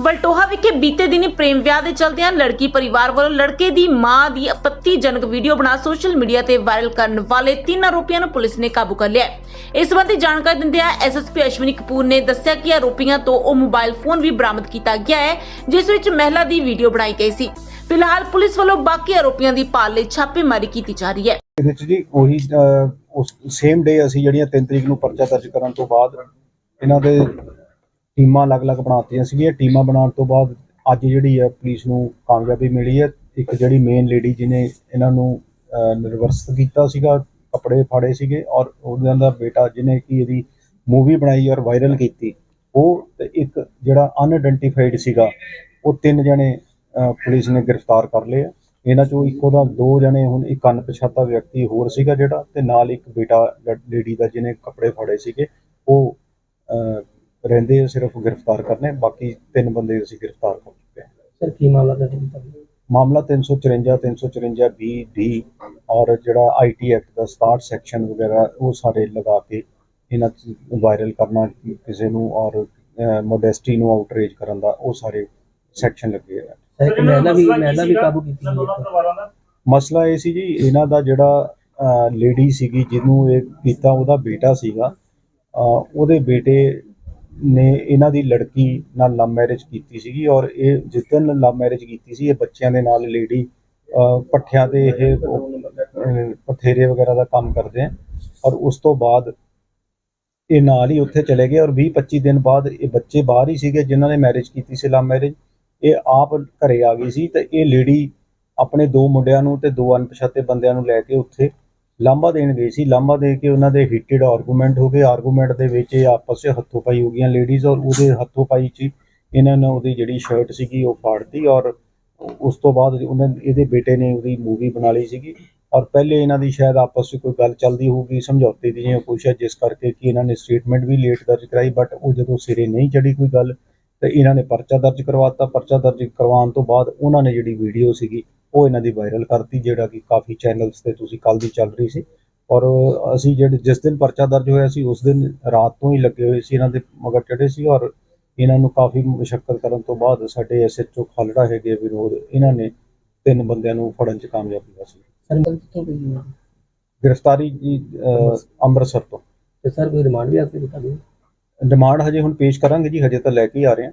ਵਲਟੋਹਾ ਵਿਖੇ ਬੀਤੇ ਦਿਨੀ ਪ੍ਰੇਮ ਵਿਆਹ ਦੇ ਚਲਦਿਆਂ ਲੜਕੀ ਪਰਿਵਾਰ ਵੱਲੋਂ ਲੜਕੇ ਦੀ ਮਾਂ ਦੀ ਆਪੱਤੀਜਨਕ ਵੀਡੀਓ ਬਣਾ ਸੋਸ਼ਲ ਮੀਡੀਆ ਤੇ ਵਾਇਰਲ ਕਰਨ ਵਾਲੇ ਤਿੰਨ ਆਰੋਪੀਆਂ ਨੂੰ ਪੁਲਿਸ ਨੇ ਕਾਬੂ ਕਰ ਲਿਆ ਇਸ ਸੰਬੰਧੀ ਜਾਣਕਾਰੀ ਦਿੰਦਿਆਂ ਐਸਐਸਪੀ ਅਸ਼ਵਨੀ ਕਪੂਰ ਨੇ ਦੱਸਿਆ ਕਿ ਆਰੋਪੀਆਂ ਤੋਂ ਉਹ ਮੋਬਾਈਲ ਫੋਨ ਵੀ ਬਰਾਮਦ ਕੀਤਾ ਗਿਆ ਹੈ ਜਿਸ ਵਿੱਚ ਮਹਿਲਾ ਦੀ ਵੀਡੀਓ ਬਣਾਈ ਗਈ ਸੀ। ਫਿਲਹਾਲ ਪੁਲਿਸ ਵੱਲੋਂ ਬਾਕੀ ਆਰੋਪੀਆਂ ਦੀ ਭਾਲ ਲਈ ਛਾਪੇਮਾਰੀ ਕੀਤੀ ਜਾ ਰਹੀ ਹੈ। ਇਹਦੇ ਚ ਜੀ ਉਹੀ ਅਹ, ਉਸ ਸੇਮ ਡੇ ਅਸੀਂ ਜਿਹੜੀਆਂ 3 ਤਰੀਕ ਨੂੰ ਪਰਚਾ ਦਰਜ ਕਰਨ ਤੋਂ ਬਾਅਦ ਇਹਨਾਂ ਦੇ ਟੀਮਾਂ ਅਲੱਗ-ਅਲੱਗ ਬਣਾਤੀਆਂ ਸੀਗੀਆਂ। ਟੀਮਾਂ ਬਣਾਉਣ ਤੋਂ ਬਾਅਦ ਅੱਜ ਜਿਹੜੀ ਹੈ ਪੁਲਿਸ ਨੂੰ ਕਾਮਯਾਬੀ ਮਿਲੀ ਹੈ ਇੱਕ ਜਿਹੜੀ ਮੇਨ ਲੇਡੀ ਜਿਹਨੇ ਇਹਨਾਂ ਨੂੰ ਅਹ, ਨਿਰਵਸਤ ਕੀਤਾ ਸੀਗਾ ਕੱਪੜੇ ਫਾੜੇ ਸੀਗੇ ਔਰ ਉਹਨਾਂ ਦਾ ਬੇਟਾ ਜਿਹਨੇ ਕਿ ਇਹਦੀ ਮੂਵੀ ਬਣਾਈ ਔਰ ਵਾਇਰਲ ਕੀਤੀ ਉਹ ਤੇ ਇੱਕ ਜਿਹੜਾ ਅਨਆਇਡੈਂਟੀਫਾਈਡ ਸੀਗਾ ਉਹ ਤਿੰਨ ਜਣੇ ਪੁਲਿਸ ਨੇ ਗ੍ਰਿਫਤਾਰ ਕਰ ਲਏ ਇਹਨਾਂ ਚੋਂ ਇੱਕੋ ਦਾ ਦੋ ਜਣੇ ਹੁਣ ਇੱਕ ਅਣਪਛਾਤਾ ਵਿਅਕਤੀ ਹੋਰ ਸੀਗਾ ਜਿਹੜਾ ਤੇ ਨਾਲ ਇੱਕ ਬੇਟਾ ਲੇਡੀ ਦਾ ਜਿਹਨੇ ਕੱਪੜੇ ਫਾੜੇ ਸੀਗੇ ਉਹ ਰਹਿੰਦੇ ਆ ਸਿਰਫ ਗ੍ਰਿਫਤਾਰ ਕਰਨੇ ਬਾਕੀ ਤਿੰਨ ਬੰਦੇ ਅਸੀਂ ਗ੍ਰਿਫਤਾਰ ਕਰ ਚੁੱਕੇ ਹਾਂ ਸਰ ਕੀ ਮਾਮਲਾ ਦਰਜ ਕੀਤਾ ਗਿਆ? ਮਾਮਲਾ 354 354 ਬੀ ਡੀ ਔਰ ਜਿਹੜਾ ਆਈਟੀ ਐਕਟ ਦਾ 67 ਸੈਕਸ਼ਨ ਵਗੈਰਾ ਉਹ ਸਾਰੇ ਲਗਾ ਕੇ ਇਹਨਾਂ ਵਾਇਰਲ ਕਰਨਾ ਕਿਸੇ ਨੂੰ ਔਰ ਮੋਡੈਸਟੀ ਨੂੰ ਆਊਟਰੇਜ ਕਰਨ ਦਾ ਉਹ ਸਾਰੇ ਸੈਕਸ਼ਨ ਲੱਗੇ ਆ। ਸਰ ਇੱਕ ਮਹਿਲਾ ਵੀ ਮਹਿਲਾ ਵੀ ਕਾਬੂ ਕੀਤੀ ਗਈ ਹੈ ਮਸਲਾ ਇਹ ਸੀ ਜੀ ਇਹਨਾਂ ਦਾ ਜਿਹੜਾ ਲੇਡੀ ਸੀਗੀ ਜਿਹਨੂੰ ਇਹ ਕੀਤਾ ਉਹਦਾ ਬੇਟਾ ਸੀਗਾ। ਅਹ, ਉਹਦੇ ਬੇਟੇ ਨੇ ਇਹਨਾਂ ਦੀ ਲੜਕੀ ਨਾਲ ਲਵ ਮੈਰਿਜ ਕੀਤੀ ਸੀਗੀ ਔਰ ਇਹ ਜਿੱਦਨ ਲਵ ਮੈਰਿਜ ਕੀਤੀ ਸੀ ਇਹ ਬੱਚਿਆਂ ਦੇ ਨਾਲ ਲੇਡੀ ਪੱਠਿਆਂ ਤੇ ਇਹ ਅਹ, ਪਥੇਰੇ ਵਗੈਰਾ ਦਾ ਕੰਮ ਕਰਦੇ ਆ ਔਰ ਉਸ ਤੋਂ ਬਾਅਦ ਇਹ ਨਾਲ ਹੀ ਉੱਥੇ ਚਲੇ ਗਏ ਔਰ 20 25 ਦਿਨ ਬਾਅਦ ਇਹ ਬੱਚੇ ਬਾਹਰ ਹੀ ਸੀਗੇ ਜਿਨ੍ਹਾਂ ਨੇ ਮੈਰਿਜ ਕੀਤੀ ਸੀ ਲਵ ਮੈਰਿਜ। ਇਹ ਆਪ ਘਰੇ ਆ ਗਈ ਸੀ ਤੇ ਇਹ ਲੇਡੀ ਆਪਣੇ ਦੋ ਮੁੰਡਿਆਂ ਨੂੰ ਤੇ ਦੋ ਅਣਪਛਾਤੇ ਬੰਦਿਆਂ ਨੂੰ ਲੈ ਕੇ ਉੱਥੇ ਲਾਂਭਾ ਦੇਣ ਗਏ ਸੀ। ਲਾਂਭਾ ਦੇ ਕੇ ਉਹਨਾਂ ਦੇ ਹੀਟਡ ਆਰਗੂਮੈਂਟ ਹੋ ਗਏ। ਆਰਗੂਮੈਂਟ ਦੇ ਵਿੱਚ ਇਹ ਆਪਸ ਵਿੱਚ ਹੱਥੋਂ ਪਾਈ ਹੋ ਗਈਆਂ ਲੇਡੀਜ਼ ਔਰ ਉਹਦੇ ਹੱਥੋਂ ਪਾਈ 'ਚ ਹੀ ਇਹਨਾਂ ਨੇ ਉਹਦੀ ਜਿਹੜੀ ਸ਼ਰਟ ਸੀਗੀ ਉਹ ਫਾੜਤੀ ਔਰ ਉਸ ਤੋਂ ਬਾਅਦ ਉਹਨਾਂ ਇਹਦੇ ਬੇਟੇ ਨੇ ਉਹਦੀ ਮੂਵੀ ਬਣਾ ਲਈ ਸੀਗੀ। ਔਰ ਪਹਿਲੇ ਇਹਨਾਂ ਦੀ ਸ਼ਾਇਦ ਆਪਸ ਵਿੱਚ ਕੋਈ ਗੱਲ ਚੱਲਦੀ ਹੋਊਗੀ, ਸਮਝੌਤੇ ਦੀ ਜਾਂ ਕੁਛ ਹੈ, ਜਿਸ ਕਰਕੇ ਕਿ ਇਹਨਾਂ ਨੇ ਸਟੇਟਮੈਂਟ ਵੀ ਲੇਟ ਦਰਜ ਕਰਾਈ ਬਟ ਉਹ ਜਦੋਂ ਸਿਰੇ ਨਹੀਂ ਚੜੀ ਕੋਈ ਗੱਲ, ਤੇ ਇਹਨਾਂ ਨੇ ਪਰਚਾ ਦਰਜ ਕਰਵਾਤਾ ਪਰਚਾ ਦਰਜ ਕਰਵਾਉਣ ਤੋਂ ਬਾਅਦ ਉਹਨਾਂ ਨੇ ਜਿਹੜੀ ਵੀਡੀਓ ਸੀਗੀ ਉਹ ਇਹਨਾਂ ਦੀ ਵਾਇਰਲ ਕਰਤੀ ਜਿਹੜਾ ਕਿ ਕਾਫੀ ਚੈਨਲਸ ਤੇ ਤੁਸੀਂ ਕੱਲ ਦੀ ਚੱਲ ਰਹੀ ਸੀ। ਔਰ ਅਸੀਂ ਜਿਹੜੇ ਜਿਸ ਦਿਨ ਪਰਚਾ ਦਰਜ ਹੋਇਆ ਸੀ ਉਸ ਦਿਨ ਰਾਤ ਤੋਂ ਹੀ ਲੱਗੇ ਹੋਏ ਸੀ ਇਹਨਾਂ ਦੇ ਮਗਰ ਚੜੇ ਸੀ ਔਰ ਇਹਨਾਂ ਨੂੰ ਕਾਫੀ ਮੁਸ਼ਕਲ ਕਰਨ ਤੋਂ ਬਾਅਦ ਸਾਡੇ ਐਸਐਚਓ ਖਾਲੜਾ ਹੈਗੇ ਵਿਨੋਦ ਇਹਨਾਂ ਨੇ ਤਿੰਨ ਬੰਦਿਆਂ ਨੂੰ ਫੜਨ 'ਚ ਕਾਮਯਾਬੀ ਹਾਸਲ ਕੀਤੀ ਸਰ ਮਿਲ ਕਿੱਥੋਂ ਪਈ ਹੈ? ਗ੍ਰਿਫਤਾਰੀ ਜੀ ਅੰਮ੍ਰਿਤਸਰ ਤੋਂ। ਤੇ ਸਰ ਕੋਈ ਰਿਮਾਂਡ ਵੀ ਆਸਤੇ ਕੀਤਾ ਗਿਆ ਡਿਮਾਂਡ ਹਜੇ ਹੁਣ ਪੇਸ਼ ਕਰਾਂਗੇ ਜੀ ਹਜੇ ਤਾਂ ਲੈ ਕੇ ਹੀ ਆ ਰਹੇ ਹਾਂ।